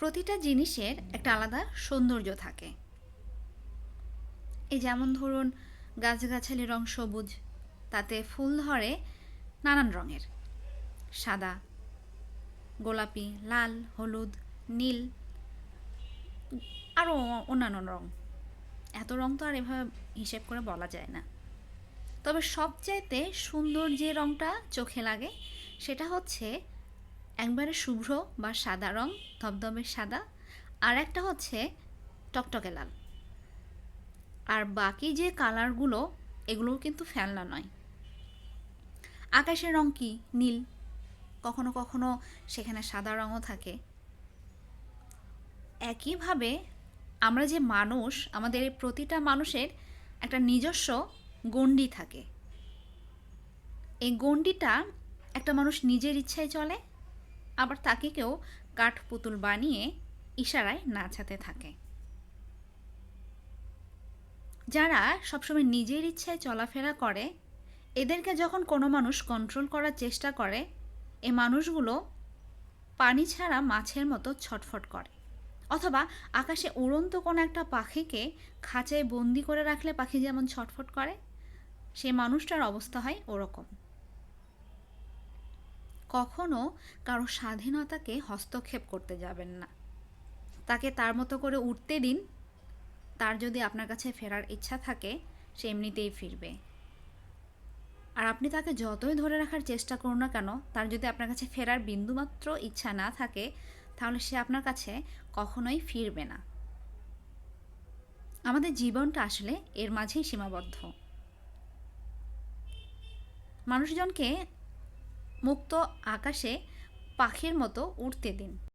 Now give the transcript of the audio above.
প্রতিটা জিনিসের একটা আলাদা সৌন্দর্য থাকে। এই যেমন ধরুন, গাছগাছালি রং সবুজ, তাতে ফুল ধরে নানান রঙের। সাদা, গোলাপি, লাল, হলুদ, নীল, আরও অন্যান্য রং। এত রং তো আর এভাবে হিসেব করে বলা যায় না। তবে সবচাইতে সুন্দর যে রংটা চোখে লাগে, সেটা হচ্ছে একবারে শুভ্র বা সাদা রং, ধবধবে সাদা। আর একটা হচ্ছে টকটকে লাল। আর বাকি যে কালারগুলো এগুলোও কিন্তু ফেলনা নয়। আকাশের রং কি? নীল। কখনো কখনো সেখানে সাদা রঙও থাকে। একইভাবে আমরা যে মানুষ, আমাদের প্রতিটা মানুষের একটা নিজস্ব গণ্ডি থাকে। এই গণ্ডিটা একটা মানুষ নিজের ইচ্ছায় চলে আবার তাকে কেউ কাঠ পুতুল বানিয়ে ইশারায় নাচাতে থাকে। যারা সবসময় নিজের ইচ্ছায় চলাফেরা করে, এদেরকে যখন কোনো মানুষ কন্ট্রোল করার চেষ্টা করে, এ মানুষগুলো পানি ছাড়া মাছের মতো ছটফট করে। অথবা আকাশে উড়ন্ত কোনো একটা পাখিকে খাঁচায় বন্দি করে রাখলে পাখি যেমন ছটফট করে, সে মানুষটার অবস্থা হয় ওরকম। কখনো কারও স্বাধীনতাকে হস্তক্ষেপ করতে যাবেন না। তাকে তার মতো করে উঠতে দিন। তার যদি আপনার কাছে ফেরার ইচ্ছা থাকে, সে এমনিতেই ফিরবে। আর আপনি তাকে যতই ধরে রাখার চেষ্টা করুন না কেন, তার যদি আপনার কাছে ফেরার বিন্দুমাত্র ইচ্ছা না থাকে, তাহলে সে আপনার কাছে কখনোই ফিরবে না। আমাদের জীবনটা আসলে এর মাঝেই সীমাবদ্ধ। মানুষজনকে মুক্ত আকাশে পাখির মতো উড়তে দিন।